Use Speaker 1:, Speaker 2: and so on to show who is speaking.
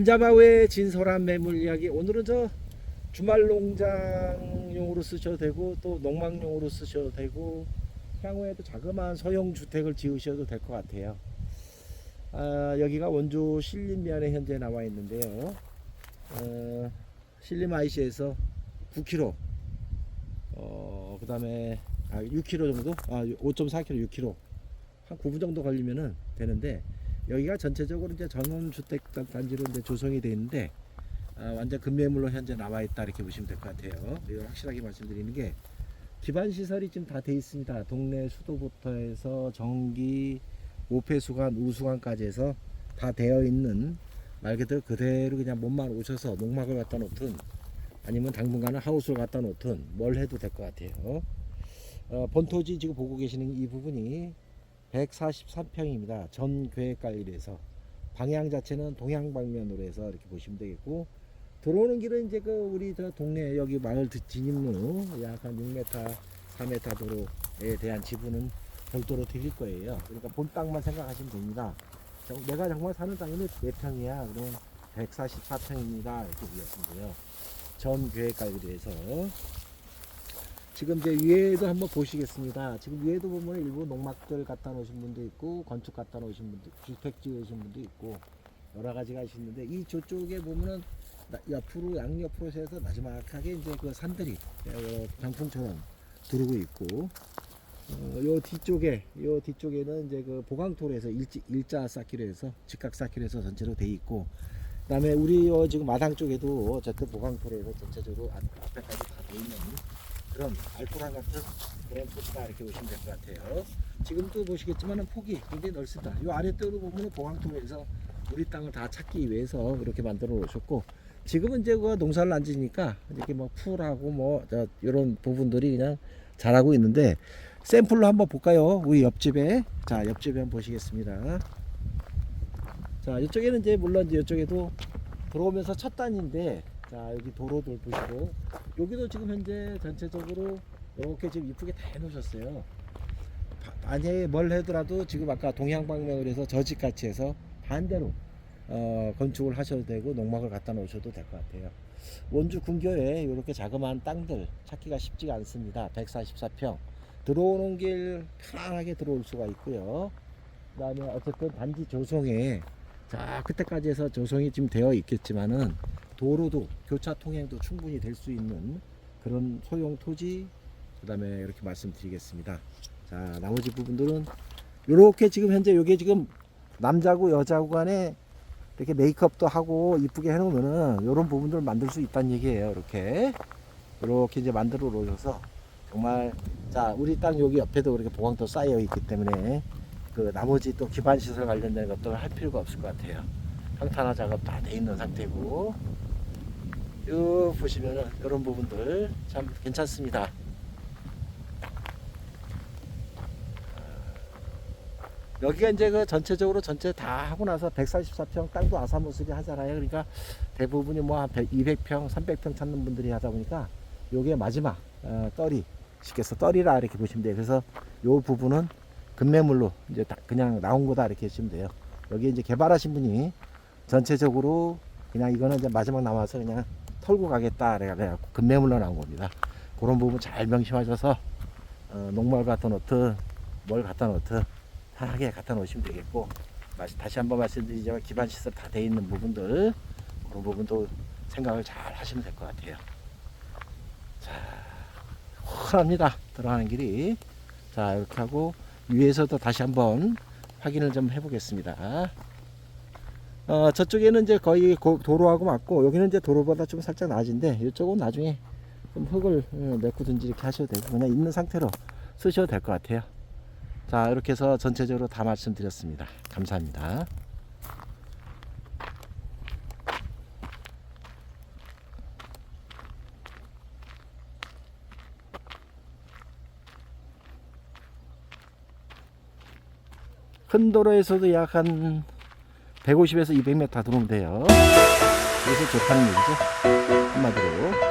Speaker 1: 남자바위의 진솔한 매물 이야기 오늘은 저 주말 농장용으로 쓰셔도 되고 또 농막용으로 쓰셔도 되고 향후에도 자그마한 소형 주택을 지으셔도 될 것 같아요. 아, 여기가 원주 신림면에 현재 나와 있는데요. 어, 신림 IC에서 9km, 어, 그 다음에 아, 6km 정도, 아, 5.4km, 6km 한 9분 정도 걸리면은 되는데 여기가 전체적으로 이제 전원주택 단지로 이제 조성이 되어 있는데 아, 완전 급매물로 현재 나와 있다 이렇게 보시면 될 것 같아요. 이걸 확실하게 말씀드리는 게 기반 시설이 지금 다 돼 있습니다. 동네 수도부터 해서 전기, 오폐수관, 우수관까지 해서 다 되어 있는 말 그대로 그대로 그냥 몸만 오셔서 농막을 갖다 놓든 아니면 당분간은 하우스를 갖다 놓든 뭘 해도 될 것 같아요. 어, 본토지 지금 보고 계시는 이 부분이 143평입니다. 전 계획관리에서 방향 자체는 동향 방면으로 해서 이렇게 보시면 되겠고 들어오는 길은 이제 그 우리 저 동네 여기 마을 드- 진입로 약한 6m, 4m 도로에 대한 지분은 별도로 드릴 거예요. 그러니까 본 땅만 생각하시면 됩니다. 정- 내가 정말 사는 땅이 몇 평이야? 그러면 144평입니다. 이렇게 드렸습니다. 전 계획 관리에서 지금 이제 위에도 한번 보시겠습니다. 지금 위에도 보면 일부 농막들 갖다 놓으신 분도 있고 건축 갖다 놓으신 분도 주택 지으신 분도 있고 여러 가지가 있는데 이 저쪽에 보면은 나- 옆으로 양옆으로 해서 마지막하게 이제 그 산들이 어, 병풍처럼 두르고 있고 어, 요 뒤쪽에 요 뒤쪽에는 이제 그 보강토로에서 일지, 일자 쌓기로 해서 직각 쌓기로 해서 전체로 돼 있고 그다음에 우리 요 지금 마당 쪽에도 어쨌든 보강토로에서 전체적으로 앞, 앞에까지 다 돼 있는 그런 알토란 같은 그런 토지다 이렇게 보시면 될 것 같아요. 지금도 보시겠지만은 폭이 굉장히 넓습니다. 이 아래쪽으로 보면 보강토로에서 우리 땅을 다 찾기 위해서 이렇게 만들어 놓으셨고 지금은 이제 그 농사를 안 지니까 이렇게 뭐 풀하고 뭐저 이런 부분들이 그냥 자라고 있는데 샘플로 한번 볼까요? 우리 옆집에 자 옆집에 한번 보시겠습니다. 자 이쪽에는 이제 물론 이제 이쪽에도 들어오면서 첫 단인데 자 여기 도로들 보시고 여기도 지금 현재 전체적으로 이렇게 지금 이쁘게 다 해놓으셨어요. 바- 만약에 뭘 하더라도 지금 아까 동향방면으로 해서 저집같이 해서 반대로 어, 건축을 하셔도 되고 농막을 갖다 놓으셔도 될 것 같아요. 원주 근교에 이렇게 자그마한 땅들 찾기가 쉽지가 않습니다. 144평 들어오는 길 편안하게 들어올 수가 있고요. 그다음에 어쨌든 단지 조성에 자 그때까지 해서 조성이 지금 되어 있겠지만은 도로도 교차 통행도 충분히 될 수 있는 그런 소형 토지 그 다음에 이렇게 말씀드리겠습니다. 자 나머지 부분들은 이렇게 지금 현재 이게 지금 남자고 여자고 간에 이렇게 메이크업도 하고 이쁘게 해놓으면은 이런 부분들을 만들 수 있다는 얘기예요. 이렇게 이렇게 이제 만들어 놓으셔서 정말 자 우리 땅 여기 옆에도 그렇게 보강도 쌓여 있기 때문에 그 나머지 또 기반 시설 관련된 것들을 할 필요가 없을 것 같아요. 평탄화 작업 다돼 있는 상태고 요 보시면은 이런 부분들 참 괜찮습니다. 여기가 이제 그 전체적으로 전체 다 하고 나서 144평 땅도 아사모스리 하잖아요. 그러니까 대부분이 뭐 한 200평, 300평 찾는 분들이 하다 보니까 요게 마지막 어, 떨이 쉽게서 떨이라 이렇게 보시면 돼요. 그래서 요 부분은 급매물로 이제 다 그냥 나온 거다 이렇게 보시면 돼요. 여기 이제 개발하신 분이 전체적으로 그냥 이거는 이제 마지막 남아서 그냥 털고 가겠다 그래갖고 급매물로 나온 겁니다. 그런 부분 잘 명심하셔서 어, 농말 갖다 놓든 뭘 갖다 놓든 편하게 갖다 놓으시면 되겠고 다시 한번 말씀드리자면 기반 시설 다 돼 있는 부분들 그런 부분도 생각을 잘 하시면 될 것 같아요. 자, 훤합니다. 들어가는 길이. 자, 이렇게 하고 위에서도 다시 한번 확인을 좀 해보겠습니다. 어, 저쪽에는 이제 거의 고- 도로하고 맞고 여기는 이제 도로보다 좀 살짝 낮은데 이쪽은 나중에 좀 흙을 어, 메꾸든지 이렇게 하셔도 되고 그냥 있는 상태로 쓰셔도 될 것 같아요. 자, 이렇게 해서 전체적으로 다 말씀드렸습니다. 감사합니다. 큰 도로에서도 약한 150에서 200m 들어오면 돼요. 그래서 좋다는 얘기죠. 한마디로.